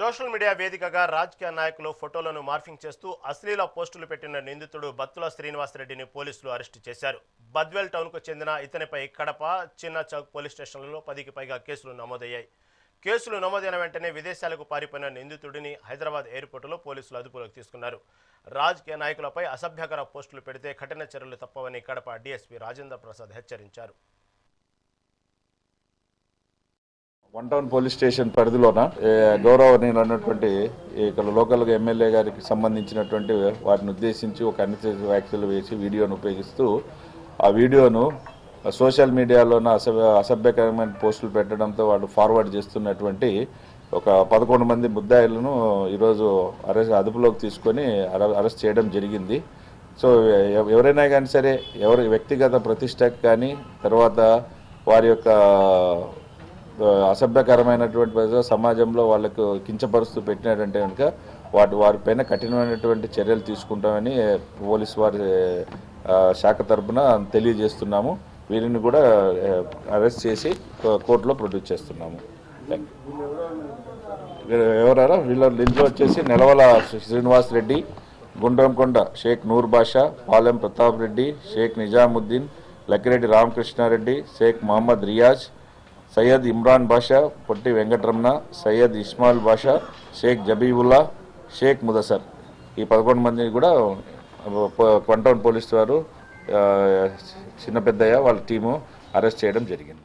Social media వేదికగా రాజకీయ నాయకులు ఫోటోలను మార్ఫింగ్ చేస్తూ అశ్లీల పోస్టులు పెట్టిన నిందితుడు బత్తుల శ్రీనివాసరెడ్డిని పోలీసులు అరెస్టు చేశారు. బద్వేల్ టౌన్కు చెందిన ఇతనిపై కడప చిన్న చౌక్ పోలీస్ స్టేషన్లలో పదికి పైగా కేసులు నమోదయ్యాయి. కేసులు నమోదైన వెంటనే విదేశాలకు పారిపోయిన నిందితుడిని హైదరాబాద్ ఎయిర్పోర్టులో పోలీసులు అదుపులోకి తీసుకున్నారు. రాజకీయ నాయకులపై అసభ్యకర పోస్టులు పెడితే కఠిన చర్యలు తప్పవని కడప డీఎస్పీ రాజేంద్ర ప్రసాద్ హెచ్చరించారు. వన్ టౌన్ పోలీస్ స్టేషన్ పరిధిలోన ఏ, గౌరవనీయులు అన్నటువంటి ఇక్కడ లోకల్గా ఎమ్మెల్యే గారికి సంబంధించినటువంటి వాటిని ఉద్దేశించి ఒక అన్ని వ్యాఖ్యలు వేసి వీడియోను ఉపయోగిస్తూ ఆ వీడియోను సోషల్ మీడియాలోన అసభ్య అసభ్యకరమైన పోస్టులు పెట్టడంతో వాళ్ళు ఫార్వర్డ్ చేస్తున్నటువంటి ఒక పదకొండు మంది ముద్దాయిలను ఈరోజు అరెస్ట్ అదుపులోకి తీసుకొని అరె- అరెస్ట్ చేయడం జరిగింది. సో ఎవ- ఎవరైనా కానీ సరే ఎవరి వ్యక్తిగత ప్రతిష్టకు కానీ తర్వాత వారి యొక్క అసభ్యకరమైనటువంటి ప్రజలు సమాజంలో వాళ్ళకు కించపరుస్తూ పెట్టినట్టంటే కనుక వాటి వారిపైన కఠినమైనటువంటి చర్యలు తీసుకుంటామని పోలీసు వారి శాఖ తరఫున తెలియజేస్తున్నాము. వీరిని కూడా అరెస్ట్ చేసి కోర్టులో ప్రొడ్యూస్ చేస్తున్నాము. ఎవరారా? వీళ్ళ ఇంట్లో వచ్చేసి నెలవల శ్రీనివాస్ రెడ్డి గుండ్రంకొండ షేక్ నూర్ బాషా పాలెం ప్రతాప్ రెడ్డి షేక్ నిజాముద్దీన్ లక్కిరెడ్డి రామకృష్ణారెడ్డి షేక్ మహమ్మద్ రియాజ్ సయ్యద్ ఇమ్రాన్ బాషా పొట్టి వెంకటరమణ సయ్యద్ ఇస్మాల్ బాషా షేక్ జబీబుల్లా షేక్ ముదసర్ ఈ పదకొండు మందిని కూడా క్వంటౌన్ పోలీసు వారు చిన్న పెద్దయ్య వాళ్ళ టీము అరెస్ట్ చేయడం జరిగింది.